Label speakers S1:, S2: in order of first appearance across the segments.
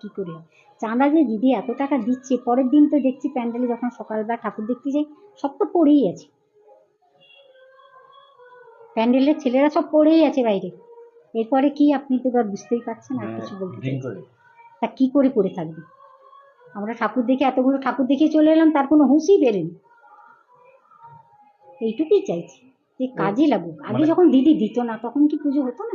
S1: কি করে চাঁদা যে দিদি এত টাকা দিচ্ছে পরের দিন তো দেখছি প্যান্ডেলে যখন সকালবেলা ঠাকুর দেখতে যাই সব তো পড়েই আছে। প্যান্ডেলের ছেলেরা সব পড়েই আছে বাইরে। এরপরে কি আপনি তো এবার বুঝতেই পারছেন আর কিছু বলতে। তা কি করে পড়ে থাকবে? আমরা ঠাকুর দেখে এতগুলো ঠাকুর দেখে চলে এলাম তার কোনো হুঁশই বেরেনি এইটুকুই চাইছি যে কাজে লাগুক। আগে
S2: মানে-
S1: যখন দিদি দিত না তখন কি পুজো হতো না?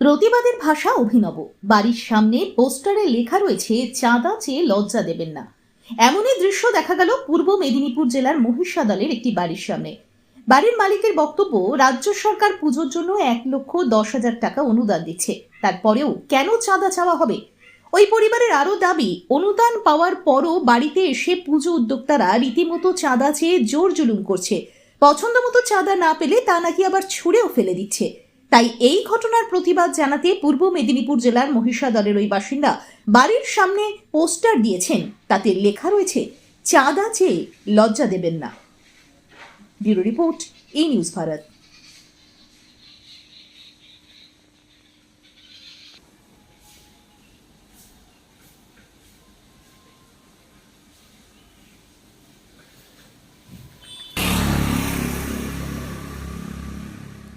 S3: প্রতিবাদের ভাষা অভিনব। বাড়ির সামনে পোস্টারে লেখা রয়েছে, চাঁদা চেয়ে লজ্জা দেবেন না। এমনই দৃশ্য দেখা গেল পূর্ব মেদিনীপুর জেলার মহিষাদলের একটি বাড়ির সামনে। বাড়ির মালিকের বক্তব্য, রাজ্য সরকার পুজোর জন্য এক লক্ষ দশ হাজার টাকা অনুদান দিচ্ছে। তারপরেও কেন চাঁদা চাওয়া হবে? ওই পরিবারের আরও দাবি, অনুদান পাওয়ার পরও বাড়িতে এসে পুজো উদ্যোক্তারা রীতিমতো চাঁদা চেয়ে জোর জুলুম করছে। পছন্দ মতো চাঁদা না পেলে তা নাকি আবার ছুঁড়েও ফেলে দিচ্ছে। তাই এই ঘটনার প্রতিবাদ জানাতে পূর্ব মেদিনীপুর জেলার মহিষাদলের ওই বাসিন্দা বাড়ির সামনে পোস্টার দিয়েছেন। তাতে লেখা রয়েছে, চাঁদা চেয়ে লজ্জা দেবেন না। ব্যুরো রিপোর্ট, এই নিউজ ভারত।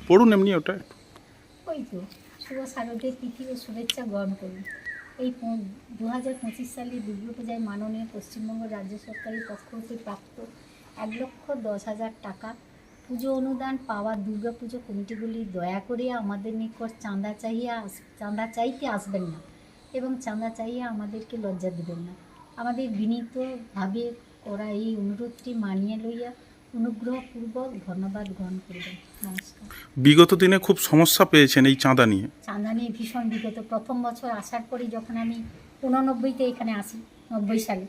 S4: পড়ুন এমনি ওটা।
S1: শুভ শারদের তিথি ও শুভেচ্ছা গ্রহণ করুন এই দু হাজার পঁচিশ সালে দুর্গাপূজায় মাননীয় পশ্চিমবঙ্গ রাজ্য সরকারের পক্ষ হতে প্রাপ্ত এক লক্ষ দশ হাজার টাকা পুজো অনুদান পাওয়া দুর্গাপুজো কমিটিগুলি দয়া করে আমাদের নিকট চাঁদা চাহিয়া আস চাঁদা চাইতে আসবেন না এবং চাঁদা চাইয়ে আমাদেরকে লজ্জা দেবেন না। আমাদের বিনীতভাবে করা এই অনুরোধটি মানিয়ে লইয়া অনুগ্রহপূর্বক ধন্যবাদ গ্রহণ করবেন নমস্কার।
S4: বিগত দিনে খুব সমস্যা পেয়েছেন এই চাঁদা নিয়ে।
S1: চাঁদা নিয়ে ভীষণ বিগত। প্রথম বছর আসার পরে যখন আমি উননব্বইতে এখানে আসি নব্বই সালে।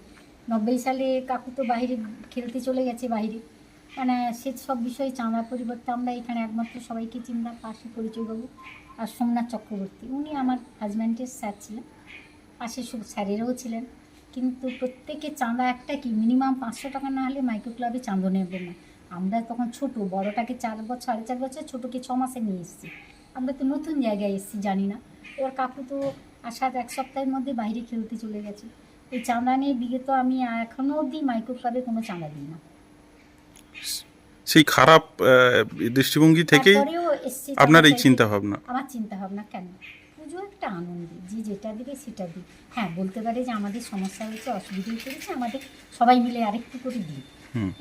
S1: নব্বই সালে কাকু তো বাইরে খেলতে চলে গেছে বাইরে মানে সে সব বিষয়ে চাঁদা পরিবর্তে আমরা এখানে একমাত্র সবাইকে চিনতাম পাশে পরিচয় পরিচয়বাবু আর সোমনাথ চক্রবর্তী। উনি আমার হাজব্যান্ডের স্যার ছিলেন। পাশে সব স্যারেরাও ছিলেন। কিন্তু প্রত্যেকে চাঁদা একটা কি? মিনিমাম পাঁচশো টাকা না হলে মাইক্রো ক্লাবে চাঁদা নেবে না। আমরা তখন ছোট বড়টাকে চার বছর সাড়ে চার বছর ছোটোকে ছ মাসে নিয়ে এসেছি। আমরা তো নতুন জায়গায় এসেছি জানি না। এবার কাকু তো আসার এক সপ্তাহের মধ্যে বাইরে খেলতে চলে গেছে। এই চাঁদা নিয়ে বিগত আমি এখনও অবধি মাইক্রো ক্লাবে কোনো চাঁদা দিই না।
S4: সেই খারাপ দৃষ্টিভঙ্গি থেকেই আপনার এই চিন্তা ভাবনা
S1: আমার চিন্তা ভাবনা কেন? পুজো একটা আনন্দ যে যেটা দেবে সেটা দিই হ্যাঁ বলতে পারে যে আমাদের সমস্যা হয়েছে অসুবিধায় পড়েছে আমাদের সবাই মিলে আরেকটু করে দিই।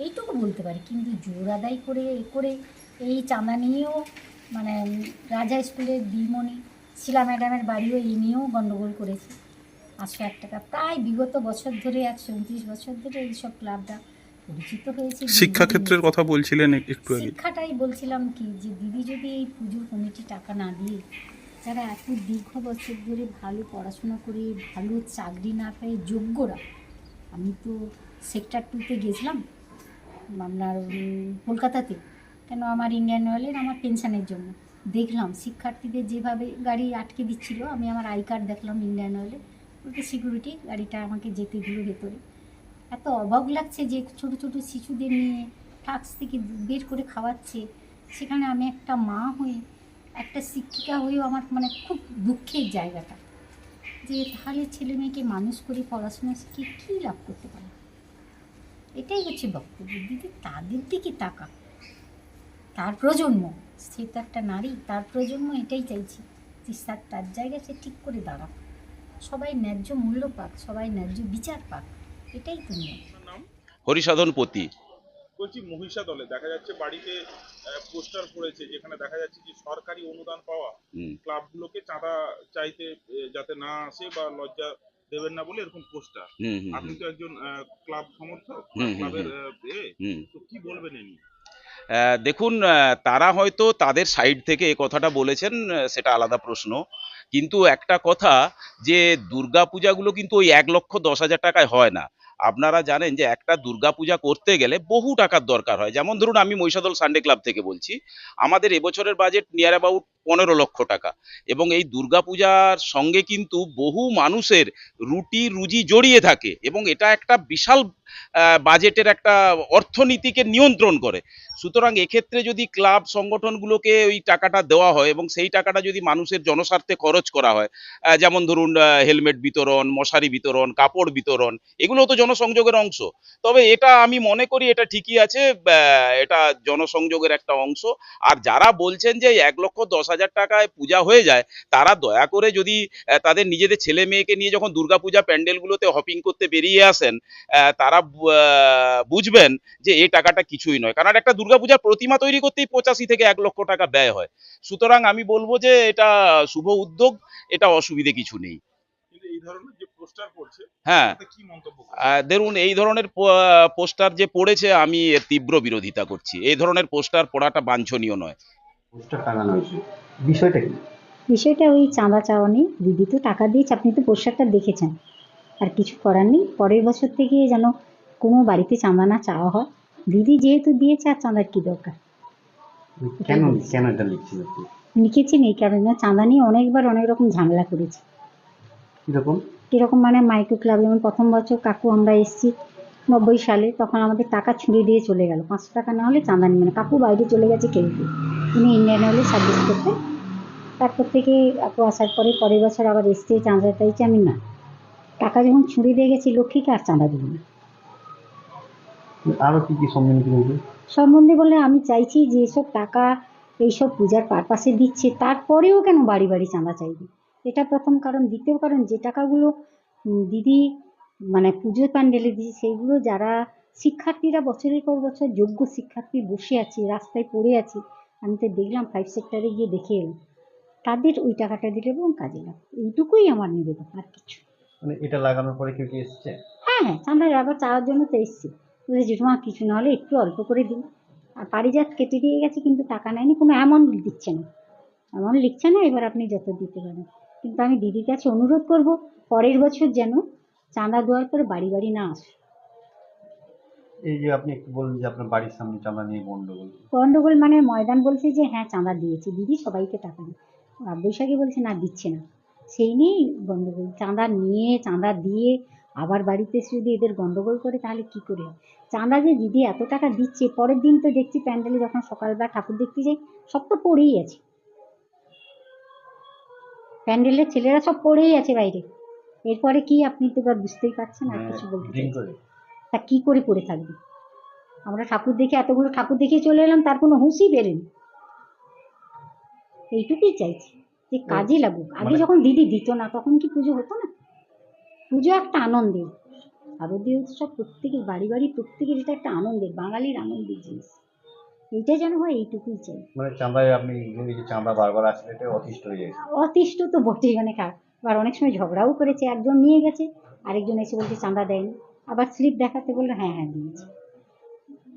S1: এইটুকু বলতে পারি কিন্তু জোর আদায় করে এ করে এই চাঁদা নিয়েও মানে রাজা স্কুলের দিমণি শিলা ম্যাডামের বাড়িও এই নিয়েও গণ্ডগোল করেছে। পাঁচশো এক টাকা প্রায় বিগত বছর ধরে একশো উনত্রিশ বছর ধরে এইসব ক্লাবটা পরিচিত হয়েছে।
S4: শিক্ষাক্ষেত্রের কথা বলছিলেন একটু
S1: শিক্ষাটাই বলছিলাম কি যে দিদি যদি এই পুজোর কমিটি টাকা না দিয়ে যারা এত দীর্ঘ বছর ধরে ভালো পড়াশোনা করে, ভালো চাকরি না পেয়ে যোগ্যরা, আমি তো সেক্টর টুতে গেছিলাম আপনার কলকাতাতে। কেন আমার ইন্ডিয়ান অয়েলের আমার পেনশনের জন্য? দেখলাম শিক্ষার্থীদের যেভাবে গাড়ি আটকে দিচ্ছিল, আমি আমার আই কার্ড দেখলাম ইন্ডিয়ান অয়েলে বলতে সিকিউরিটি গাড়িটা আমাকে যেতে দিল ভেতরে। এত অবাক লাগছে যে ছোট ছোট শিশুদের নিয়ে টাক্স থেকে বের করে খাওয়াচ্ছে। সেখানে আমি একটা মা হয়ে একটা শিক্ষিকা হয়েও আমার মানে খুব দুঃখের জায়গাটা। যে তাহলে ছেলে মেয়েকে মানুষ করে পড়াশোনা শিখিয়ে কী লাভ করতে পারে? এটাই হচ্ছে বক্তব্য। দিদি, তাদের দিকে তাকা তার প্রজন্ম, সে তো একটা নারী, তার প্রজন্ম এটাই চাইছি যে স্যার, তার জায়গায় সে ঠিক করে দাঁড়াক। সবাই ন্যায্য মূল্য পাক, সবাই ন্যায্য বিচার পাক। এটাই তো
S5: হরিসাধন পতি
S4: বলছি মহিষাদলে দেখা যাচ্ছে বাড়িতে পোস্টার পড়েছে যেখানে দেখা যাচ্ছে যে সরকারি অনুদান পাওয়া ক্লাবগুলোকে চাঁদা চাইতে যাতে না আসে বা লজ্জা দেবেন না বলে এরকম পোস্টার। আপনি তো একজন ক্লাব সমর্থক ক্লাবের তো কি বলবেন এ নিয়ে?
S5: আহ, দেখুন তারা হয়তো তাদের সাইড থেকে এ কথাটা বলেছেন সেটা আলাদা প্রশ্ন। কিন্তু একটা কথা যে দুর্গা পূজাগুলো কিন্তু ওই এক লক্ষ দশ হাজার টাকায় হয় না। আপনারা জানেন যে একটা দুর্গাপূজা করতে গেলে বহু টাকার দরকার হয়। যেমন ধরুন, আমি মহিষাদল সানডে ক্লাব থেকে বলছি, আমাদের এবছরের বাজেট নিয়ার অ্যাবাউট পনেরো লক্ষ টাকা। এবং এই দুর্গাপূজার সঙ্গে কিন্তু বহু মানুষের রুটি রুজি জড়িয়ে থাকে। এবং এটা একটা বিশাল বাজেটের একটা অর্থনীতিকে নিয়ন্ত্রণ করে। সুতরাং এক্ষেত্রে যদি ক্লাব সংগঠনগুলোকে ওই টাকাটা দেওয়া হয় এবং সেই টাকাটা যদি মানুষের জনস্বার্থে খরচ করা হয় যেমন ধরুন হেলমেট বিতরণ, মশারি বিতরণ, কাপড় বিতরণ, এগুলো তো জনসংযোগের অংশ। তবে এটা আমি মনে করি এটা ঠিকই আছে এটা জনসংযোগের একটা অংশ। আর যারা বলছেন যে এক লক্ষ দশ হাজার টাকায় পূজা হয়ে যায়, তারা দয়া করে যদি তাদের নিজেদের ছেলে মেয়েকে নিয়ে যখন দুর্গাপূজা প্যান্ডেলগুলোতে হপিং করতে বেরিয়ে আসেন তারা বুঝবেন যে এই টাকাটা কিছুই নয়। কারণ একটা দুর্গাপূজার প্রতিমা তৈরি করতেই পঁচাশি থেকে এক লক্ষ টাকা ব্যয় হয়। সুতরাং আমি বলব যে এটা শুভ উদ্যোগ এটা অসুবিধে কিছু নেই।
S4: কিন্তু এই ধরনের যে পোস্টার
S5: হ্যাঁ। ধরুন এই ধরনের পোস্টার যে পড়েছে আমি এর তীব্র বিরোধিতা করছি। এই ধরনের পোস্টার পড়াটা বাঞ্ছনীয় নয়।
S2: পোস্টার টাঙানো হয়েছে। বিষয়টা কি?
S1: বিষয়টা ওই চাঁদা চাওয়া নেই। দিদি তো টাকা দিয়েছে আপনি তো পোস্টারটা দেখেছেন। আর কিছু করার নেই। পরের বছর থেকে যেন কোনো বাড়িতে চাঁদা না চাওয়া হয়? দিদি যেহেতু দিয়েছে আর চাঁদার কী দরকার?
S2: কেন কেন এটা লিখছেন
S1: নেই কারণ। চাঁদা নিয়ে অনেকবার অনেক রকম ঝামেলা করেছি।
S2: কীরকম?
S1: কীরকম মানে মাইক্রো ক্লাব যেমন প্রথম বছর কাকু আমরা এসেছি নব্বই সালে তখন আমাদের টাকা ছুঁড়ে দিয়ে চলে গেল। পাঁচশো টাকা না হলে চাঁদা নেবে না কাকু বাইরে চলে গেছে খেলতে। উনি ইন্ডিয়ান অয়েলে সার্ভিস করতে। তারপর থেকে কাকু আসার পরে পরের বছর আবার এসছে চাঁদা চাইছে। আমি না টাকা যখন ছুঁড়ে দিয়ে গেছি লক্ষ্মীকে আর চাঁদা দেবো না।
S2: আরও কি কি সম্মানিত হয়েছে
S1: সম্বন্ধে বলে আমি চাইছি যে এসব টাকা এইসব পূজার পারপাসে দিচ্ছে তারপরেও কেন বাড়ি বাড়ি চাঁদা চাইবে? এটা প্রথম কারণ। দ্বিতীয় কারণ যে টাকাগুলো দিদি মানে পুজোর প্যান্ডেলে দিয়েছে সেইগুলো যারা শিক্ষার্থীরা বছরের পর বছর যোগ্য শিক্ষার্থী বসে আছে রাস্তায় পড়ে আছে আমি তো দেখলাম ফাইভ সেক্টরে গিয়ে দেখে এলাম। তাদের ওই টাকাটা দিলে এবং কাজে লাগে এইটুকুই আমার নিবেদন আর কিছু।
S2: মানে এটা লাগানোর পরে কেউ কি এসছে?
S1: হ্যাঁ হ্যাঁ চাঁদা আবার চাওয়ার জন্য তো এসছি। বলে জেঠুমা কিছু না হলে একটু অল্প করে দিন। আর পারিজাত কেটে দিয়ে গেছে কিন্তু টাকা নেয়নি কোনো অ্যামাউন্ট দিচ্ছে না। অ্যামাউন্ট লিখছে না এবার আপনি যত দিতে পারেন। কিন্তু আমি দিদির কাছে অনুরোধ করব পরের বছর যেন চাঁদা দেওয়ার পরে বাড়ি বাড়ি না আসে।
S2: এই যে আপনি একটু বললেন যে আপনার বাড়ির সামনে চাঁদা নিয়ে গন্ডগোল।
S1: গন্ডগোল মানে ময়দান বলছে যে হ্যাঁ চাঁদা দিয়েছে দিদি সবাইকে টাকা দিই আর বৈশাখী বলছে না দিচ্ছে না। সেই নিয়েই গন্ডগোল। চাঁদা নিয়ে চাঁদা দিয়ে আবার বাড়িতে এসে যদি এদের গন্ডগোল করে তাহলে কি করে হয় চাঁদা যে দিদি এত টাকা দিচ্ছে পরের দিন তো দেখছি প্যান্ডেলে যখন সকালবেলা ঠাকুর দেখতে যাই সব তো পড়েই আছে। প্যান্ডেলের ছেলেরা সব পড়েই আছে বাইরে। এরপরে কি আপনি তো এবার বুঝতেই পারছেন আর কিছু বলতে তা কি করে পড়ে থাকবে? আমরা ঠাকুর দেখে এতগুলো ঠাকুর দেখে চলে এলাম তার কোনো হুঁশই বেরেনি এইটুকুই চাইছি যে কাজে লাগুক। আগে
S2: মানে-
S1: যখন দিদি দিত না তখন কি পুজো হতো না? পুজো একটা আনন্দের। শারদীয় উৎসব প্রত্যেকের বাড়ি বাড়ি প্রত্যেকের এটা একটা আনন্দের বাঙালির আনন্দের জিনিস। এইটা যেন হয় এইটুকুই চাই।
S2: মানে আপনি যে বারবার আসলে এটা অতিষ্ঠ হয়ে যায়
S1: অতিষ্ঠ তো বটেই মানে আবার অনেক সময় ঝগড়াও করেছে একজন নিয়ে গেছে আরেকজন এসে বলছে চাঁদা দেয়নি। আবার স্লিপ দেখাতে বলল হ্যাঁ হ্যাঁ দিয়েছে।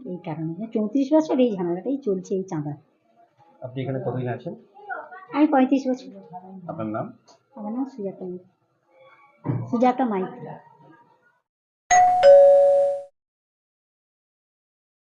S1: এই কারণে চৌত্রিশ বছর এই ঝামেলাটাই চলছে এই চাঁদা।
S2: আপনি এখানে কতদিন আছেন?
S1: আমি পঁয়ত্রিশ বছর।
S2: আপনার নাম?
S1: আমার নাম সুজাতা সুজাতা মাইতি।